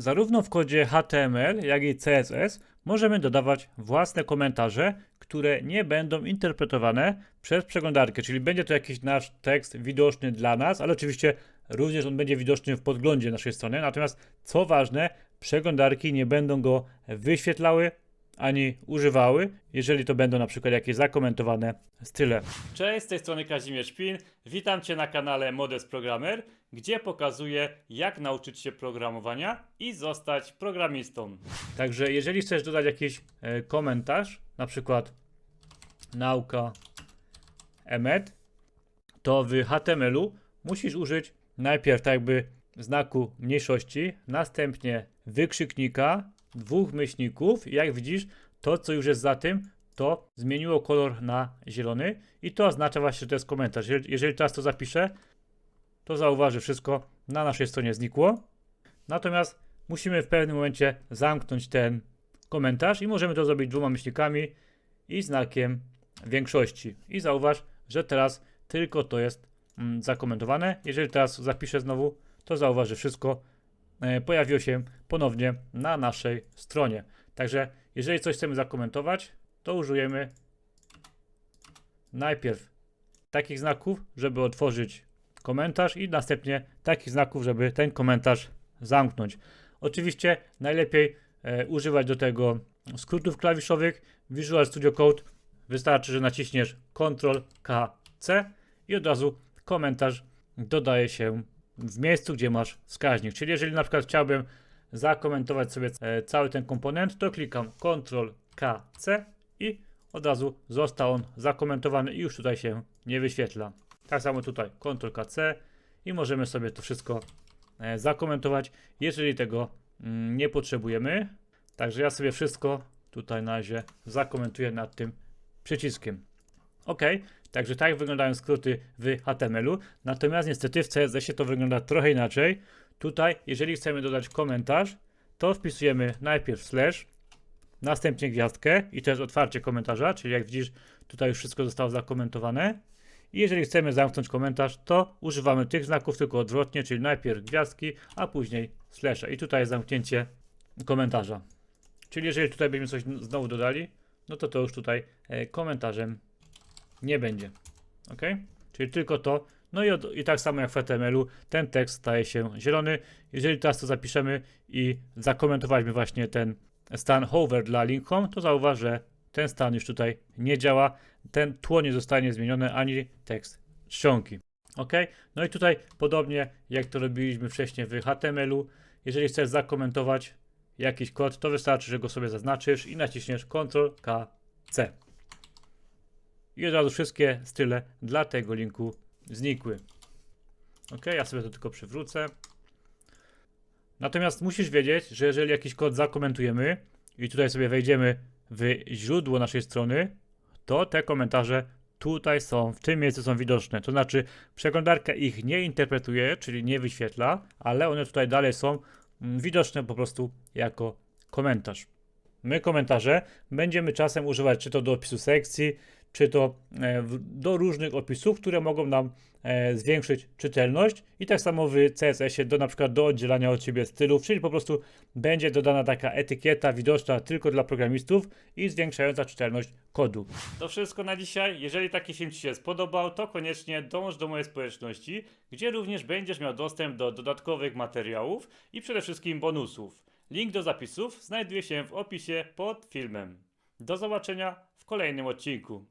Zarówno w kodzie HTML, jak i CSS możemy dodawać własne komentarze, które nie będą interpretowane przez przeglądarkę, czyli będzie to jakiś nasz tekst widoczny dla nas, ale oczywiście również on będzie widoczny w podglądzie naszej strony. Natomiast co ważne, przeglądarki nie będą go wyświetlały ani używały, jeżeli to będą na przykład jakieś zakomentowane style. Cześć, z tej strony Kazimierz Szpin. Witam Cię na kanale Modest Programmer, gdzie pokazuję jak nauczyć się programowania i zostać programistą. Także jeżeli chcesz dodać jakiś e, komentarz, na przykład nauka emet, to w HTML-u musisz użyć najpierw tak jakby znaku mniejszości, następnie wykrzyknika, dwóch myślników. i Jak widzisz, to co już jest za tym, to zmieniło kolor na zielony i to oznacza właśnie, że to jest komentarz. Jeżeli teraz to zapiszę, to zauważy wszystko na naszej stronie znikło. Natomiast musimy w pewnym momencie zamknąć ten komentarz i możemy to zrobić dwoma myślnikami i znakiem większości. I zauważ, że teraz tylko to jest mm, zakomentowane. Jeżeli teraz zapiszę znowu, to zauważ, że wszystko e, pojawiło się ponownie na naszej stronie. Także jeżeli coś chcemy zakomentować, to użyjemy najpierw takich znaków, żeby otworzyć komentarz i następnie takich znaków, żeby ten komentarz zamknąć. Oczywiście najlepiej e, używać do tego skrótów klawiszowych. Visual Studio Code wystarczy, że naciśniesz Ctrl K C i od razu komentarz dodaje się w miejscu, gdzie masz wskaźnik. Czyli jeżeli na przykład chciałbym zakomentować sobie e, cały ten komponent, to klikam Ctrl K C i od razu został on zakomentowany i już tutaj się nie wyświetla. Tak samo tutaj Ctrl K C i możemy sobie to wszystko e, zakomentować, jeżeli tego mm, nie potrzebujemy. Także ja sobie wszystko tutaj na razie zakomentuję nad tym przyciskiem. Ok, także tak wyglądają skróty w HTML-u. Natomiast niestety w CSS-ie to wygląda trochę inaczej. Tutaj, jeżeli chcemy dodać komentarz, to wpisujemy najpierw slash, następnie gwiazdkę i to jest otwarcie komentarza, czyli jak widzisz, tutaj już wszystko zostało zakomentowane. Jeżeli chcemy zamknąć komentarz, to używamy tych znaków tylko odwrotnie, czyli najpierw gwiazdki, a później slasha. I tutaj jest zamknięcie komentarza. Czyli jeżeli tutaj byśmy coś znowu dodali, no to to już tutaj e, komentarzem nie będzie. Ok? Czyli tylko to. No i, od, i tak samo jak w HTML-u, ten tekst staje się zielony. Jeżeli teraz to zapiszemy i zakomentowaliśmy właśnie ten stan hover dla link home, to zauważ, że ten stan już tutaj nie działa. Ten tło nie zostanie zmienione ani tekst czcionki. Ok? No i tutaj podobnie jak to robiliśmy wcześniej w HTML-u, jeżeli chcesz zakomentować jakiś kod, to wystarczy, że go sobie zaznaczysz i naciśniesz Ctrl K C. I od razu wszystkie style dla tego linku znikły. Ok, ja sobie to tylko przywrócę. Natomiast musisz wiedzieć, że jeżeli jakiś kod zakomentujemy i tutaj sobie wejdziemy w źródło naszej strony, to te komentarze tutaj są, w tym miejscu są widoczne. To znaczy, przeglądarka ich nie interpretuje, czyli nie wyświetla, ale one tutaj dalej są mm, widoczne po prostu jako komentarz. My komentarze będziemy czasem używać czy to do opisu sekcji, czy to e, do różnych opisów, które mogą nam e, zwiększyć czytelność i tak samo w CSS-ie do na przykład do oddzielania od siebie stylów, czyli po prostu będzie dodana taka etykieta widoczna tylko dla programistów i zwiększająca czytelność kodu. To wszystko na dzisiaj. Jeżeli taki film Ci się spodobał, to koniecznie dąż do mojej społeczności, gdzie również będziesz miał dostęp do dodatkowych materiałów i przede wszystkim bonusów. Link do zapisów znajduje się w opisie pod filmem. Do zobaczenia w kolejnym odcinku.